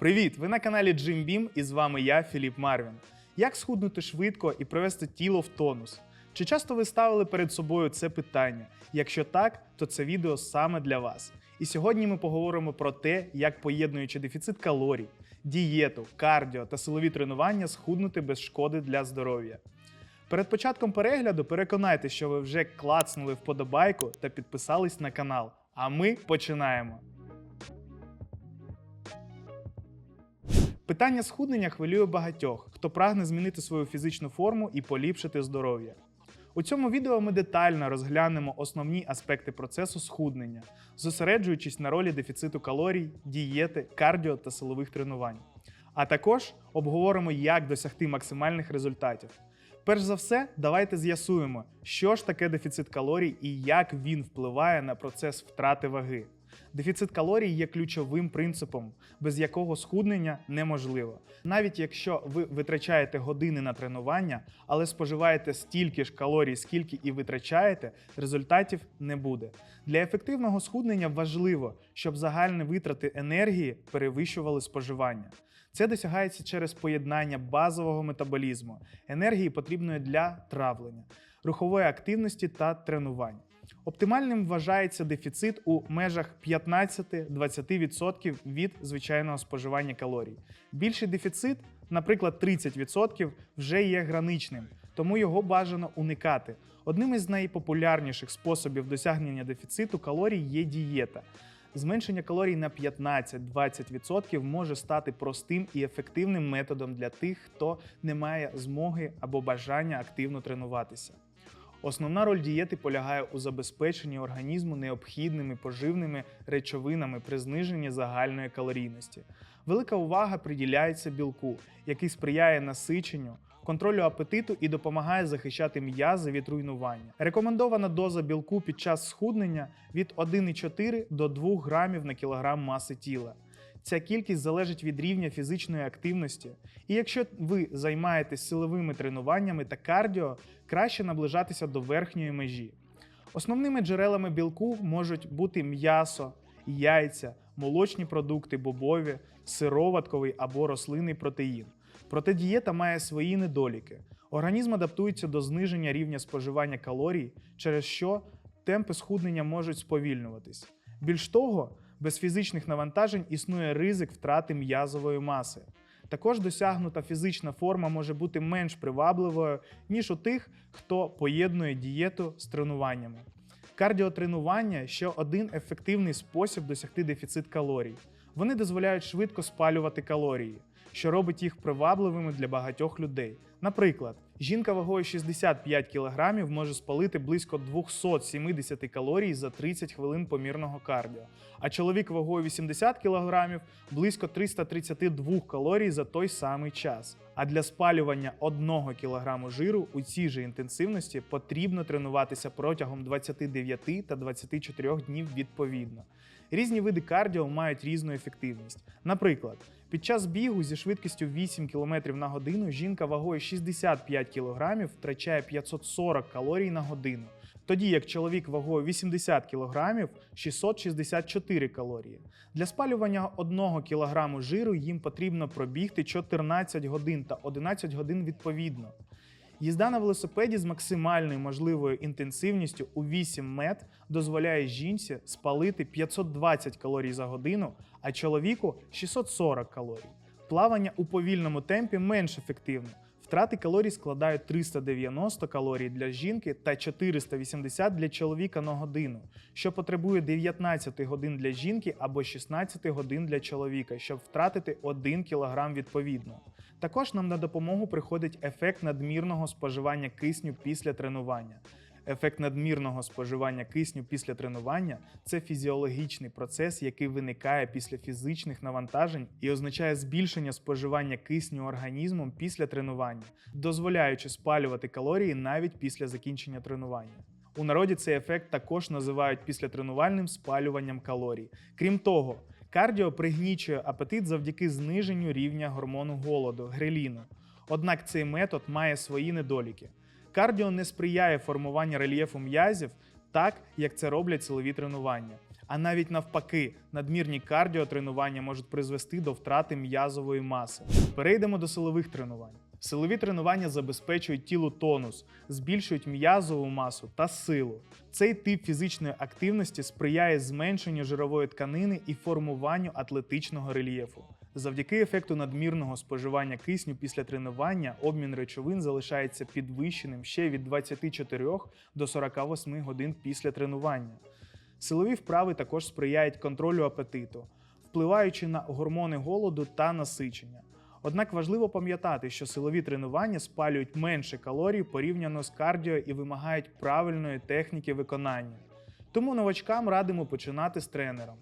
Привіт! Ви на каналі Jim Beam і з вами я, Філіп Марвін. Як схуднути швидко і привести тіло в тонус? Чи часто ви ставили перед собою це питання? Якщо так, то це відео саме для вас. І сьогодні ми поговоримо про те, як поєднуючи дефіцит калорій, дієту, кардіо та силові тренування схуднути без шкоди для здоров'я. Перед початком перегляду переконайтеся, що ви вже клацнули вподобайку та підписались на канал. А ми починаємо. Питання схуднення хвилює багатьох, хто прагне змінити свою фізичну форму і поліпшити здоров'я. У цьому відео ми детально розглянемо основні аспекти процесу схуднення, зосереджуючись на ролі дефіциту калорій, дієти, кардіо та силових тренувань. А також обговоримо, як досягти максимальних результатів. Перш за все, давайте з'ясуємо, що ж таке дефіцит калорій і як він впливає на процес втрати ваги. Дефіцит калорій є ключовим принципом, без якого схуднення неможливо. Навіть якщо ви витрачаєте години на тренування, але споживаєте стільки ж калорій, скільки і витрачаєте, результатів не буде. Для ефективного схуднення важливо, щоб загальні витрати енергії перевищували споживання. Це досягається через поєднання базового метаболізму, енергії потрібної для травлення, рухової активності та тренувань. Оптимальним вважається дефіцит у межах 15-20% від звичайного споживання калорій. Більший дефіцит, наприклад, 30%, вже є граничним, тому його бажано уникати. Одним із найпопулярніших способів досягнення дефіциту калорій є дієта. Зменшення калорій на 15-20% може стати простим і ефективним методом для тих, хто не має змоги або бажання активно тренуватися. Основна роль дієти полягає у забезпеченні організму необхідними поживними речовинами при зниженні загальної калорійності. Велика увага приділяється білку, який сприяє насиченню, контролю апетиту і допомагає захищати м'язи від руйнування. Рекомендована доза білку під час схуднення від 1,4 до 2 грамів на кілограм маси тіла. Ця кількість залежить від рівня фізичної активності. І якщо ви займаєтесь силовими тренуваннями та кардіо, краще наближатися до верхньої межі. Основними джерелами білку можуть бути м'ясо, яйця, молочні продукти, бобові, сироватковий або рослинний протеїн. Проте дієта має свої недоліки. Організм адаптується до зниження рівня споживання калорій, через що темпи схуднення можуть сповільнюватись. Більш того, без фізичних навантажень існує ризик втрати м'язової маси. Також досягнута фізична форма може бути менш привабливою, ніж у тих, хто поєднує дієту з тренуваннями. Кардіотренування ще один ефективний спосіб досягти дефіцит калорій. Вони дозволяють швидко спалювати калорії, що робить їх привабливими для багатьох людей. Наприклад, жінка вагою 65 кг може спалити близько 270 калорій за 30 хвилин помірного кардіо, а чоловік вагою 80 кг близько 332 калорій за той самий час. А для спалювання 1 кг жиру у цій же інтенсивності потрібно тренуватися протягом 29 та 24 днів відповідно. Різні види кардіо мають різну ефективність. Наприклад, під час бігу зі швидкістю 8 км на годину жінка вагою 65 кг втрачає 540 калорій на годину, тоді як чоловік вагою 80 кг 664 калорії. Для спалювання 1 кг жиру їм потрібно пробігти 14 годин та 11 годин відповідно. Їзда на велосипеді з максимальною можливою інтенсивністю у 8 мет дозволяє жінці спалити 520 калорій за годину, а чоловіку 640 калорій. Плавання у повільному темпі менш ефективно. Втрати калорій складають 390 калорій для жінки та 480 для чоловіка на годину, що потребує 19 годин для жінки або 16 годин для чоловіка, щоб втратити 1 кг відповідно. Також нам на допомогу приходить ефект надмірного споживання кисню після тренування. Ефект надмірного споживання кисню після тренування це фізіологічний процес, який виникає після фізичних навантажень і означає збільшення споживання кисню організмом після тренування, дозволяючи спалювати калорії навіть після закінчення тренування. У народі цей ефект також називають післятренувальним спалюванням калорій. Крім того, кардіо пригнічує апетит завдяки зниженню рівня гормону голоду греліну. Однак цей метод має свої недоліки. Кардіо не сприяє формуванню рельєфу м'язів так, як це роблять силові тренування. А навіть навпаки, надмірні кардіотренування можуть призвести до втрати м'язової маси. Перейдемо до силових тренувань. Силові тренування забезпечують тілу тонус, збільшують м'язову масу та силу. Цей тип фізичної активності сприяє зменшенню жирової тканини і формуванню атлетичного рельєфу. Завдяки ефекту надмірного споживання кисню після тренування обмін речовин залишається підвищеним ще від 24 до 48 годин після тренування. Силові вправи також сприяють контролю апетиту, впливаючи на гормони голоду та насичення. Однак важливо пам'ятати, що силові тренування спалюють менше калорій порівняно з кардіо і вимагають правильної техніки виконання. Тому новачкам радимо починати з тренером.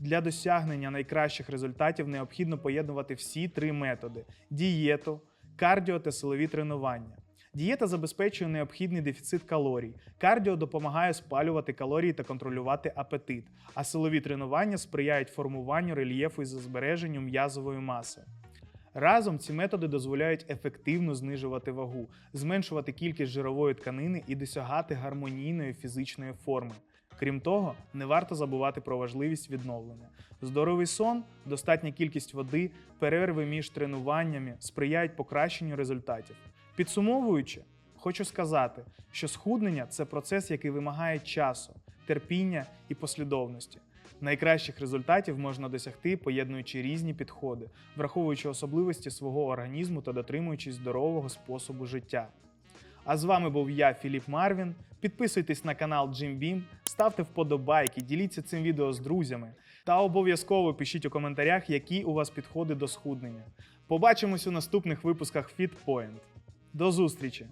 Для досягнення найкращих результатів необхідно поєднувати всі три методи: дієту, кардіо та силові тренування. Дієта забезпечує необхідний дефіцит калорій. Кардіо допомагає спалювати калорії та контролювати апетит, а силові тренування сприяють формуванню рельєфу і збереженню м'язової маси. Разом ці методи дозволяють ефективно знижувати вагу, зменшувати кількість жирової тканини і досягати гармонійної фізичної форми. Крім того, не варто забувати про важливість відновлення. Здоровий сон, достатня кількість води, перерви між тренуваннями сприяють покращенню результатів. Підсумовуючи, хочу сказати, що схуднення це процес, який вимагає часу, терпіння і послідовності. Найкращих результатів можна досягти, поєднуючи різні підходи, враховуючи особливості свого організму та дотримуючись здорового способу життя. А з вами був я, Філіп Марвін. Підписуйтесь на канал Jim Beam, ставте вподобайки, діліться цим відео з друзями та обов'язково пишіть у коментарях, які у вас підходи до схуднення. Побачимось у наступних випусках FitPoint. До зустрічі!